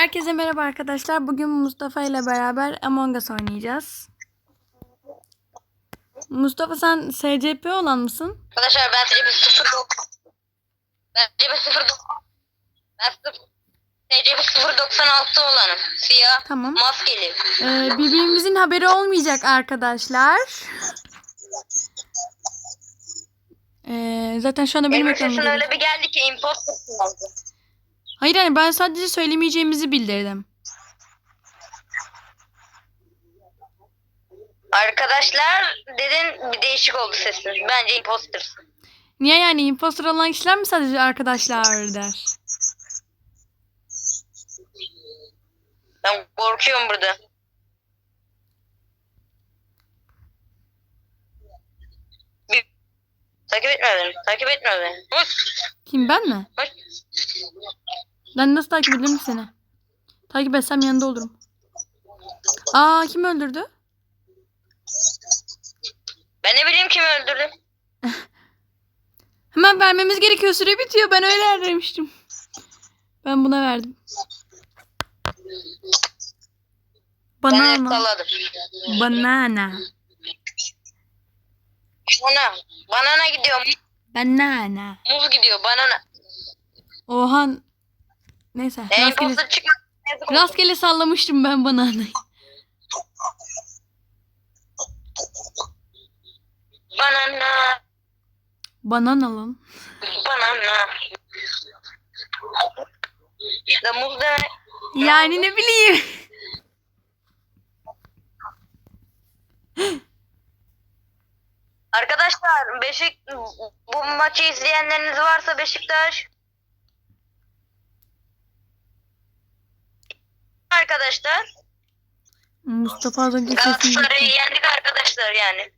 Herkese merhaba arkadaşlar. Bugün Mustafa ile beraber Among Us oynayacağız. Mustafa sen SCP olan mısın? Arkadaşlar ben TCP 09 Ben TCP 09 Ben TCP 096 olanım. Siyah. Tamam. Maskeli. Ee, birbirimizin haberi olmayacak arkadaşlar. Ee, zaten şu anda benim ekranımda. öyle bir geldi ki imposter oldu. Hayır yani ben sadece söylemeyeceğimizi bildirdim. Arkadaşlar dedin bir değişik oldu sesin. Bence impostersın. Niye yani imposter olan kişiler mi sadece arkadaşlar der? Ben korkuyorum burada. Takip etme beni. Takip etme beni. Hoş. Kim ben mi? Hoş. Ben nasıl takip ederim ki seni? Takip etsem yanında olurum. Aa kim öldürdü? Ben ne bileyim kimi öldürdü. Hemen vermemiz gerekiyor. Süre bitiyor. Ben öyle aramıştım. Ben buna verdim. Banana. Banana. Bana. Banana gidiyor. Banana. Muz gidiyor. Banana. Oha. Neyse. E, Rastgele, imposter çıkma. Yazık oldu. rastgele sallamıştım ben bananayı. Banana. Banana lan. Banana. İşte muz demek. Yani ne bileyim. Arkadaşlar Beşik bu maçı izleyenleriniz varsa Beşiktaş arkadaşlar Mustafa az önce sesini Galatasaray'ı yendik arkadaşlar yani.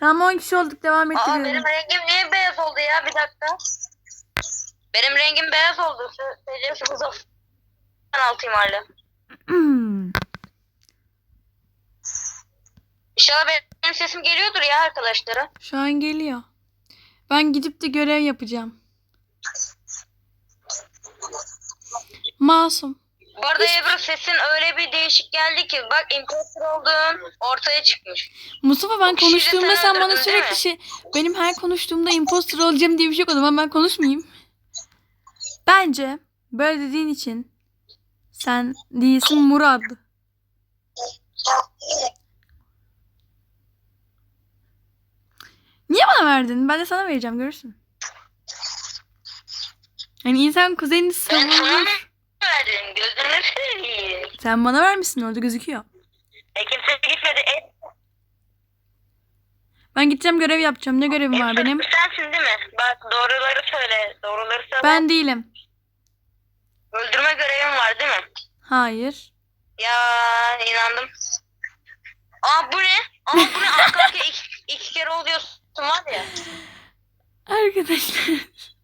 Tamam 10 kişi olduk. Devam Aa ettiriyorum. benim rengim niye beyaz oldu ya bir dakika. Benim rengim beyaz oldu. SC 096'yım hala. Hmm. İnşallah benim sesim geliyordur ya arkadaşlara. Şu an geliyor. Ben gidip de görev yapacağım. Masum. Bu arada Ebru sesin öyle bir değişik geldi ki bak imposter olduğun ortaya çıkmış. Mustafa ben konuştuğumda sen bana öldürdün, sürekli şey... Benim her konuştuğumda imposter olacağım diye bir şey yok o zaman ben konuşmayayım. Bence böyle dediğin için sen değilsin Murad. Niye bana verdin? Ben de sana vereceğim görürsün. Yani insan kuzenini savunur. Verdim? Gözünü seveyim. Sen bana vermişsin orada gözüküyor. E kimse gitmedi. E, Ben gideceğim görev yapacağım. Ne görevim var benim? Sensin değil mi? Bak doğruları söyle. Doğruları söyle. Ben değilim. Öldürme görevim var değil mi? Hayır. Ya inandım. Aa bu ne? Aa bu ne? Arka arkaya iki, iki kere oluyorsun var ya. Arkadaşlar.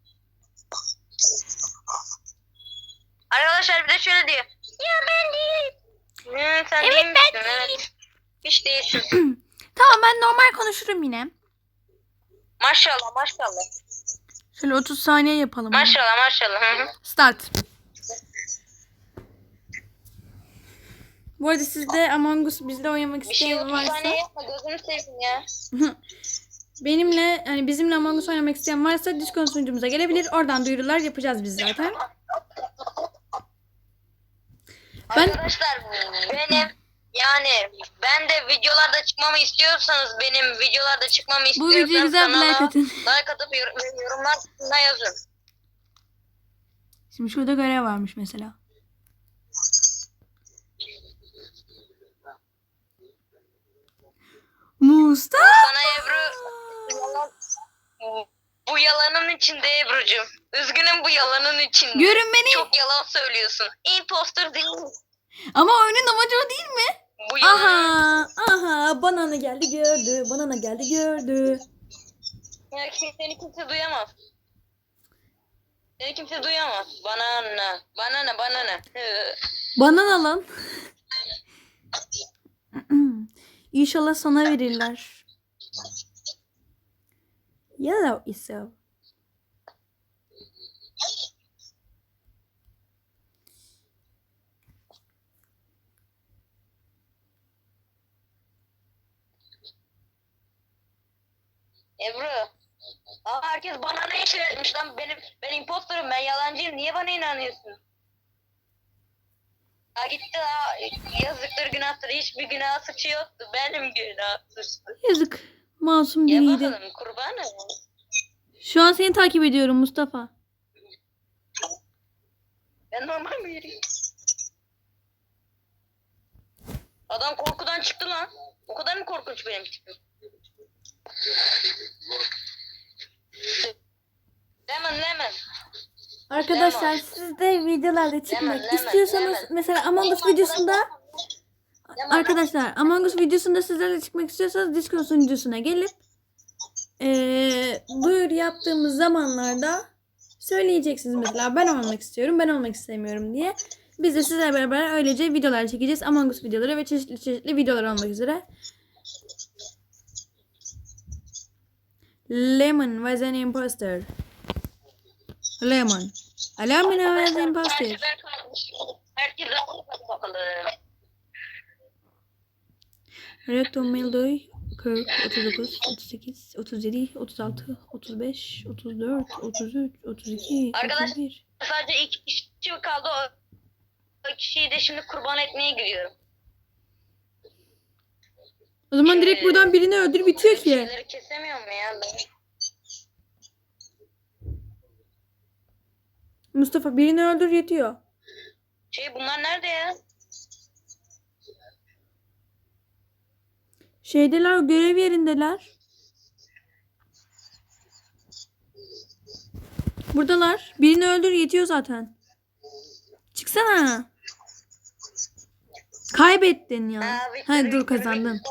Arkadaşlar bir de şöyle diyor. Ya ben değilim. Hı, sen Evet, değil ben misin? Evet. Hiç değilsin. Tamam ben normal konuşurum yine. maşallah maşallah. Şöyle 30 saniye yapalım. Maşallah maşallah. Hı hı. Start. Bu arada siz de Among Us bizle oynamak Bir şey isteyen 30 varsa saniye yapma gözünü seveyim ya. benimle hani bizimle Among Us oynamak isteyen varsa Discord sunucumuza gelebilir. Oradan duyurular yapacağız biz zaten. Ben- Arkadaşlar benim yani ben de videolarda çıkmamı istiyorsanız benim videolarda çıkmamı Bu istiyorsanız videoya güzel bir like kanala atın. like atıp yor- yorumlar kısmına yazın. Şimdi şurada görev varmış mesela. Mustafa. Sana Ebru yalan, bu yalanın içinde Ebru'cum. Üzgünüm bu yalanın içinde. Görün beni. Çok yalan söylüyorsun. Imposter değil. Ama oyunun amacı o değil mi? Bu yalan. Aha, aha, banana geldi gördü, banana geldi gördü. Ya, seni kimse duyamaz. Seni kimse duyamaz. Banana, banana, banana. Banana lan. İnşallah sana verirler. Yellow ise Ebru. Aa, herkes bana ne işe etmiş lan? Benim, ben imposterım, ben yalancıyım. Niye bana inanıyorsun? Ha gitti la. Yazıktır günahtır. Hiçbir günah suçu yoktu. Benim günah suçtu. Yazık. Masum Ya biriydi. bakalım kurbanım. Şu an seni takip ediyorum Mustafa. Ben normal mi yürüyeyim? Adam korkudan çıktı lan. O kadar mı korkunç benim tipim? Lemon lemon. Arkadaşlar siz de videolarda çıkmak Lemon, lemon, istiyorsanız lemon. mesela Among Us videosunda Lemon. Arkadaşlar Among Us videosunda sizlerle çıkmak istiyorsanız Discord sunucusuna gelip eee duyur yaptığımız zamanlarda söyleyeceksiniz mesela ben olmak istiyorum ben olmak istemiyorum diye. Biz de sizlerle beraber öylece videolar çekeceğiz. Among Us videoları ve çeşitli çeşitli videolar olmak üzere. Lemon was an imposter. Lemon. Lemon was an imposter. Herkes herkes hadi bakalım. Recto Mildoy 40, 39, 38, 37, 36, 35, 34, 33, 32, Arkadaş- 31. Sadece iki kişi kaldı. O, o kişiyi de şimdi kurban etmeye gidiyorum. O zaman direkt buradan birini öldür bitiyor ki. Şeyleri kesemiyor mu ya ben? Mustafa birini öldür yetiyor. Şey bunlar nerede ya? Şeydeler görev yerindeler. Buradalar. Birini öldür yetiyor zaten. Çıksana. Kaybettin ya. Ha Victory, dur kazandın.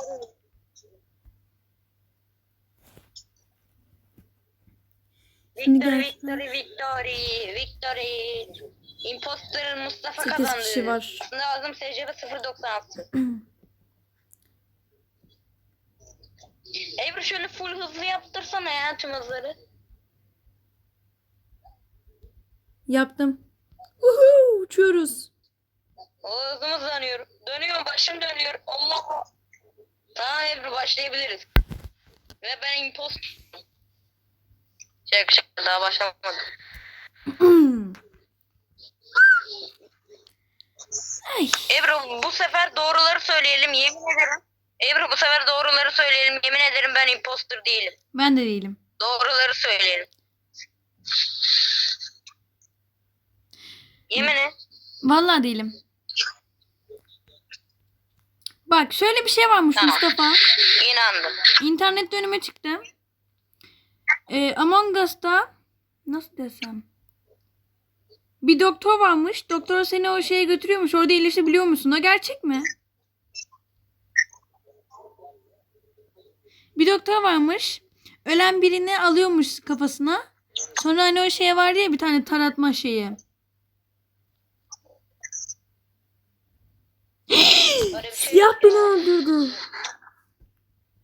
Victory. Victory, victory, victory. Imposter Mustafa 8 kazandı. kişi var. Lazım SCV 096. Ebru şöyle full hızlı yaptırsana ya tüm hızları. Yaptım. Uhu, uçuyoruz. O hızım hızlanıyor. Dönüyor başım dönüyor. Allah. Tamam Ebru başlayabiliriz. Ve ben imposter. Şaka şaka daha başlamadım. Ay. Ebru bu sefer doğruları söyleyelim yemin ederim. Ebru bu sefer doğruları söyleyelim yemin ederim ben imposter değilim. Ben de değilim. Doğruları söyleyelim. Yemin et. Vallahi değilim. Bak şöyle bir şey varmış Tamam. Mustafa. İnandım. İnternette önüme çıktı. Ee, Among Us'ta nasıl desem bir doktor varmış. Doktor seni o şeye götürüyormuş. Orada iyileşebiliyor musun? O gerçek mi? Bir doktor varmış. Ölen birini alıyormuş kafasına. Sonra hani o şey vardı ya bir tane taratma şeyi. Şey Siyah beni öldürdü.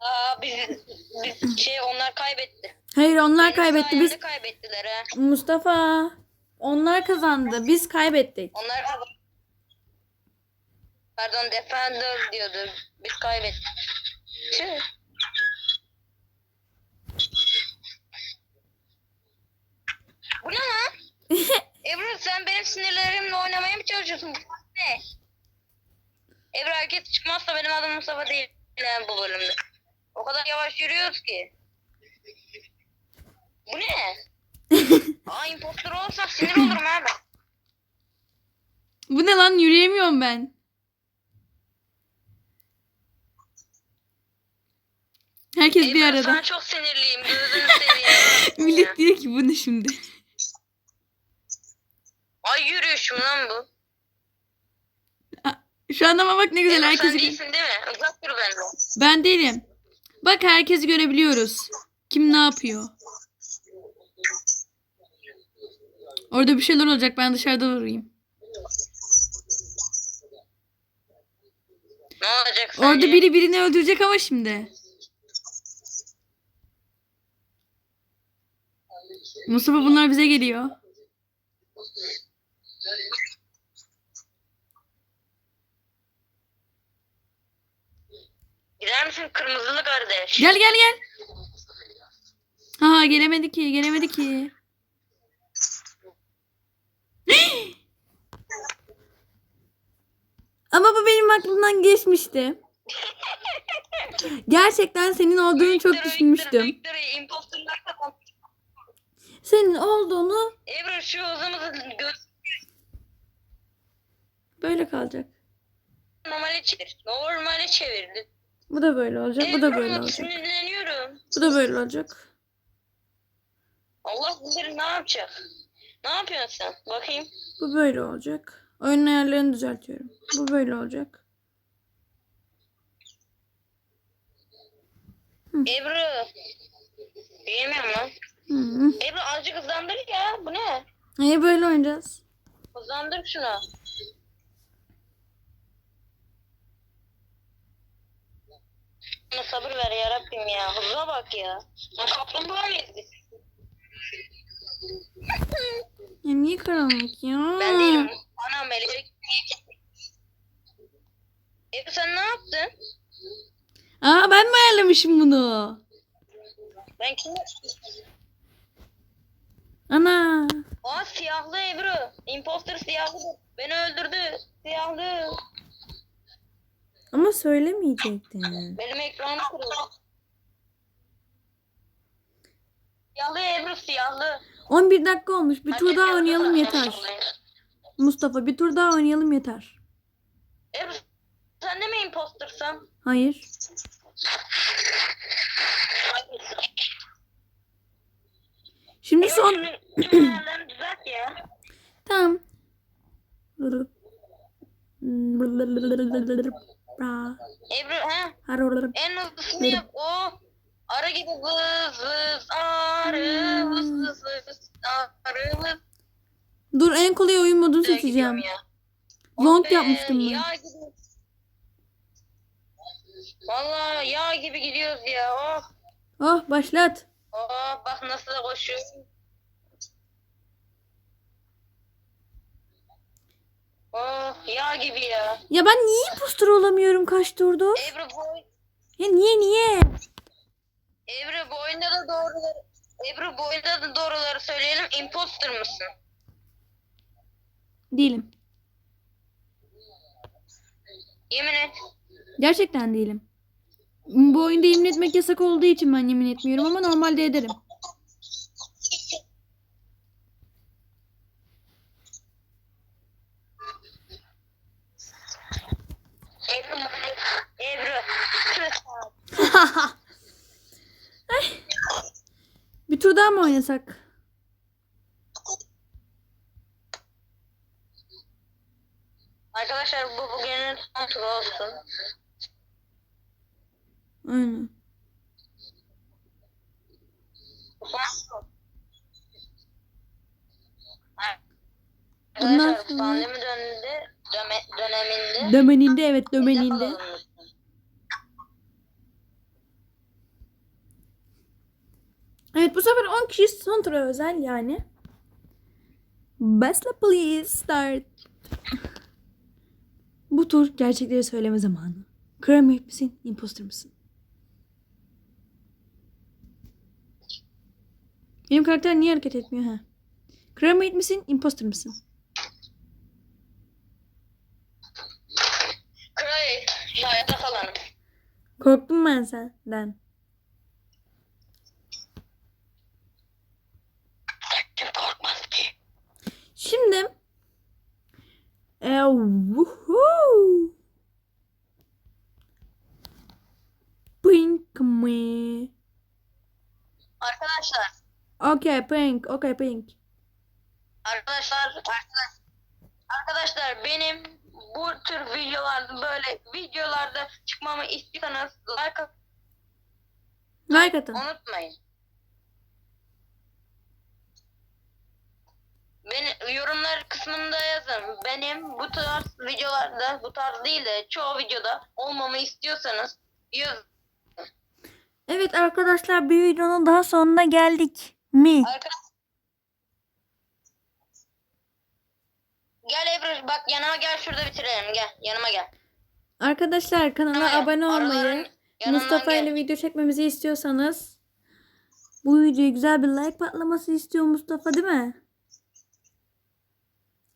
Aa, biz, biz şey onlar kaybetti. Hayır onlar Benim kaybetti. sayemde Biz kaybettiler ha. Mustafa onlar kazandı. Biz kaybettik. Onlar Pardon Defender diyordu. Biz kaybettik. Tüh. Bu ne lan? Ebru sen benim sinirlerimle oynamaya mı çalışıyorsun? Ne? Ebru herkes çıkmazsa benim adım Mustafa değil yani bu bölümde. O kadar yavaş yürüyoruz ki. Bu ne? Aa impostor olursa sinir olurum ha ben. Bu ne lan yürüyemiyorum ben. Herkes bir Ebru, arada. Sana çok sinirliyim. Gözünü seveyim. Millet diyor ki bu ne şimdi? Ay yürüyüşüm lan bu. Şu an ama bak ne güzel Ebru sen herkesi. değilsin değil mi? Uzak dur benden. Ben değilim. Bak herkesi görebiliyoruz. Kim ne yapıyor? Orada bir şeyler olacak. Ben dışarıda durayım. Ne olacak sence? Orada biri birini öldürecek ama şimdi. Mustafa bunlar bize geliyor. Gel gel gel. Ha gelemedi ki gelemedi ki. Ama bu benim aklımdan geçmişti. Gerçekten senin olduğunu çok düşünmüştüm. Senin olduğunu Ebru şu göz böyle kalacak. normale çevir. Normale çevirdi. Bu da böyle olacak. Bu da böyle olacak. Sinirleniyorum. Bu da böyle olacak. Allah bilir ne yapacak. Ne yapıyorsun sen? Bakayım. Bu böyle olacak. Oyun ayarlarını düzeltiyorum. Bu böyle olacak. Ebru. Bilmiyorum lan. Hı. Ebru azıcık hızlandır ya. Bu ne? Niye böyle oynayacağız? Hızlandır şunu. Bana sabır ver ya Rabbim ya. Hıza bak ya. Ya kaplumbağa mıyız biz? Ya niye karanlık ya? Ben değilim. Anam elektrik. Ebru sen ne yaptın? Aa ben mi ayarlamışım bunu? Ben kim? Ana. Aa siyahlı Ebru. Imposter siyahlı. Beni öldürdü. Siyahlı. Ama söylemeyecektin. Benim ekranım kırıldı. Siyahlı Ebru siyahlı. 11 dakika olmuş. Bir tur daha oynayalım yeter. Mustafa bir tur daha oynayalım yeter. Ebru sen de mi impostersan? Hayır. Şimdi son. Şunun Tamam. Ebru he? En hızlısını yap. O. Arı gibi vız vız arı vız vız vız arı vız. Dur en kolay oyun modunu seçeceğim. ya. Long be, yapmıştım ben. Valla yağ gibi gidiyoruz ya. Oh. Oh başlat. Oh bak nasıl da Oh yağ gibi ya. Ya ben niye impostor olamıyorum kaç turdur? Ebru bu, Ya niye niye? Ebru bu oyunda da doğruları Ebru bu oyunda da doğruları söyleyelim. Imposter mısın? Değilim. Yemin et. Gerçekten değilim. Bu oyunda yemin etmek yasak olduğu için ben yemin etmiyorum ama normalde ederim. Ebru Ebru. Bir tur daha mı oynasak? Arkadaşlar bu bugünün son turu olsun. Aynen. Bundan sonra- pandemi döneminde döme, döneminde Dömeninde evet dömeninde. Evet bu sefer 10 kişi son tura özel yani. Başla please start. Bu tur gerçekleri söyleme zamanı. Cremate misin? Imposter mısın? Benim karakter niye hareket etmiyor ha? Cremate misin? Imposter mısın? Kray, hayatta kalanım. Korktum ben senden. Kim korkmaz ki? Şimdi e, woohoo. Pink mi? Arkadaşlar, Okay, pink. Okay, pink. arkadaşlar, arkadaşlar, arkadaşlar benim bu tür videolarda böyle videolarda çıkmamı istiyorsanız like at- Like atın. unutmayın. Beni yorumlar kısmında yazın. Benim bu tarz videolarda, bu tarz değil de çoğu videoda olmamı istiyorsanız yazın. Evet arkadaşlar bir videonun daha sonuna geldik mi? Arkadaşlar Gel Ebru bak yanıma gel şurada bitirelim gel yanıma gel. Arkadaşlar kanala gel. abone olmayı, Mustafa ile video çekmemizi istiyorsanız Bu videoya güzel bir like patlaması istiyor Mustafa değil mi?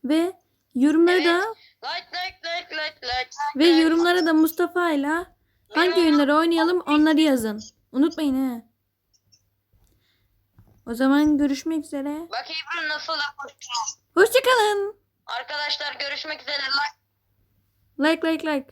Ve yorumlara da Like like like like like. ve yorumlara da Mustafa'yla hangi oyunları oynayalım onları yazın. Unutmayın he. O zaman görüşmek üzere. Bak Ebru nasıl. Hoşçakalın. Arkadaşlar görüşmek üzere. Like Like like like.